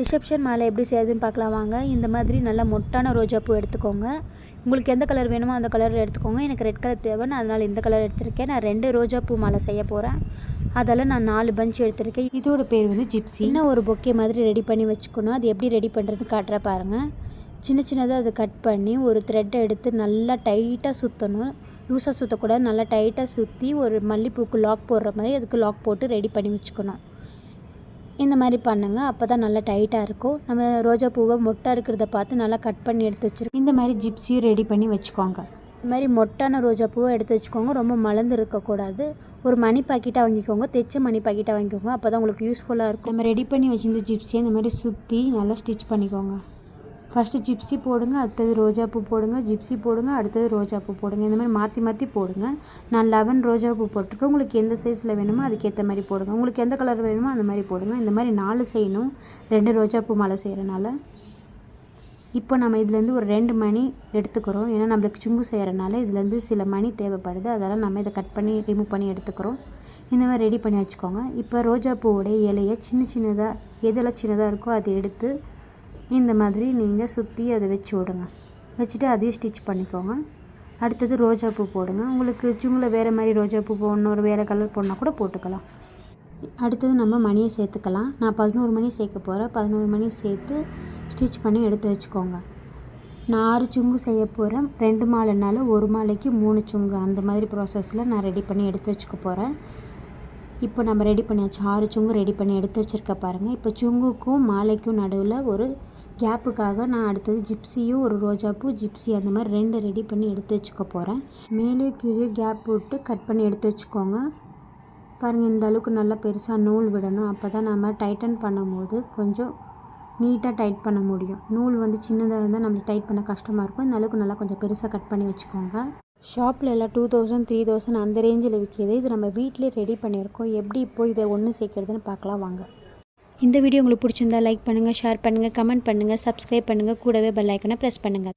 Reception மாலை எப்படி செய்யறதுன்னு பார்க்கலாம் வாங்க. இந்த மாதிரி நல்லா மொட்டான ரோஜா பூ எடுத்துக்கோங்க. உங்களுக்கு எந்த கலர் வேணுமோ அந்த கலரில் எடுத்துக்கோங்க. எனக்கு ரெட் கலர் தேவை நான் அதனால் இந்த கலர் எடுத்திருக்கேன். நான் ரெண்டு ரோஜா பூ மாலை செய்ய போகிறேன் அதால் நான் நாலு பஞ்ச் எடுத்திருக்கேன். இதோட பேர் வந்து ஜிப்சி சின்ன ஒரு பொக்கே மாதிரி ரெடி பண்ணி வச்சுக்கணும். அது எப்படி ரெடி பண்ணுறது காட்டுற பாருங்கள் சின்ன சின்னதாக அதை கட் பண்ணி ஒரு த்ரெட்டை எடுத்து நல்லா டைட்டாக சுற்றணும் லூஸாக சுற்றக்கூடாது நல்லா டைட்டாக சுற்றி ஒரு மல்லிப்பூக்கு லாக் போடுற மாதிரி அதுக்கு லாக் போட்டு ரெடி பண்ணி வச்சுக்கணும். இந்த மாதிரி பண்ணுங்கள் அப்போ தான் நல்லா டைட்டாக இருக்கும். நம்ம ரோஜா பூவை மொட்டை இருக்கிறத பார்த்து நல்லா கட் பண்ணி எடுத்து வச்சுருக்கோம். இந்த மாதிரி ஜிப்ஸியும் ரெடி பண்ணி வச்சுக்கோங்க. இந்த மாதிரி மொட்டான ரோஜா பூவை எடுத்து வச்சுக்கோங்க. ரொம்ப மலர்ந்து இருக்கக்கூடாது. ஒரு மணி பாக்கெட்டாக வாங்கிக்கோங்க. தைச்ச மணி பாக்கெட்டாக வாங்கிக்கோங்க. அப்போ தான் உங்களுக்கு யூஸ்ஃபுல்லாக இருக்கும். நம்ம ரெடி பண்ணி வச்சுருந்த ஜிப்சியை இந்த மாதிரி சுற்றி நல்லா ஸ்டிச் பண்ணிக்கோங்க. ஃபஸ்ட்டு ஜிப்ஸி போடுங்க அடுத்தது ரோஜாப்பூ போடுங்க ஜிப்ஸி போடுங்க அடுத்தது ரோஜாப்பூ போடுங்க. இந்த மாதிரி மாற்றி மாற்றி போடுங்க. நான் லெவன் ரோஜாப்பூ போட்டிருக்கேன். உங்களுக்கு எந்த சைஸில் வேணுமோ அதுக்கேற்ற மாதிரி போடுங்க. உங்களுக்கு எந்த கலர் வேணுமோ அந்த மாதிரி போடுங்க. இந்த மாதிரி நாலு செய்யணும். ரெண்டு ரோஜாப்பூ மாலை செய்கிறனால இப்போ நம்ம இதுலேருந்து ஒரு ரெண்டு மணி எடுத்துக்கிறோம். ஏன்னா நம்மளுக்கு சுங்கு செய்கிறனால இதுலேருந்து சில மணி தேவைப்படுது. அதனால் நம்ம இதை கட் பண்ணி ரிமூவ் பண்ணி எடுத்துக்கிறோம். இந்த மாதிரி ரெடி பண்ணி வச்சுக்கோங்க. இப்போ ரோஜா பூவோடைய இலையை சின்ன சின்னதாக எதெல்லாம் சின்னதாக இருக்கோ அதை எடுத்து இந்த மாதிரி நீங்கள் சுற்றி அதை வச்சு விடுங்க வச்சுட்டு அதையும் ஸ்டிச் பண்ணிக்கோங்க. அடுத்தது ரோஜா பூ போடுங்க. உங்களுக்கு சுங்கில் வேறு மாதிரி ரோஜா பூ போடணும் ஒரு வேறு கலர் போடனா கூட போட்டுக்கலாம். அடுத்தது நம்ம மணியை சேர்த்துக்கலாம். நான் பதினோரு மணி சேர்க்க போகிறேன் பதினோரு மணி சேர்த்து ஸ்டிச் பண்ணி எடுத்து வச்சுக்கோங்க. நான் ஆறு சுங்கு செய்ய போகிறேன் ரெண்டு மாலைனால ஒரு மாலைக்கு மூணு சுங்கு. அந்த மாதிரி ப்ராசஸில் நான் ரெடி பண்ணி எடுத்து வச்சுக்க போகிறேன் இப்போ நம்ம ரெடி பண்ணியாச்சு. ஆறு சுங்கு ரெடி பண்ணி எடுத்து வச்சுருக்க பாருங்கள் இப்போ சுங்குக்கும் மாலைக்கும் நடுவில் ஒரு கேப்புக்காக நான் அடுத்தது ஜிப்ஸியும் ஒரு ரோஜாப்பூ ஜிப்ஸி அந்த மாதிரி ரெண்டு ரெடி பண்ணி எடுத்து வச்சுக்க போகிறேன் மேலே கீழே கேப் விட்டு கட் பண்ணி எடுத்து வச்சுக்கோங்க. பாருங்கள் இந்த அளவுக்கு நல்லா பெருசாக நூல் விடணும். அப்போ தான் நம்ம டைட்டன் பண்ணும்போது கொஞ்சம் நீட்டாக டைட் பண்ண முடியும். நூல் வந்து சின்னதாக இருந்தால் நம்மளுக்கு டைட் பண்ண கஷ்டமாக இருக்கும். இந்த அளவுக்கு நல்லா கொஞ்சம் பெருசாக கட் பண்ணி வச்சுக்கோங்க. ஷாப்பில் எல்லாம் டூ தௌசண்ட் த்ரீ தௌசண்ட் அந்த ரேஞ்சில் விற்கிது இது நம்ம வீட்டிலே ரெடி பண்ணியிருக்கோம். எப்படி இப்போ இதை ஒன்று சேர்க்குறதுன்னு பார்க்கலாம். வாங்க. இந்த வீடியோ உங்களுக்கு பிடிச்சிருந்தா லைக் பண்ணுங்கள் ஷேர் பண்ணுங்கள் கமெண்ட் பண்ணுங்கள் சப்ஸ்கிரைப் பண்ணுங்கள் கூடவே பெல் ஐக்கனை ப்ரெஸ் பண்ணுங்கள்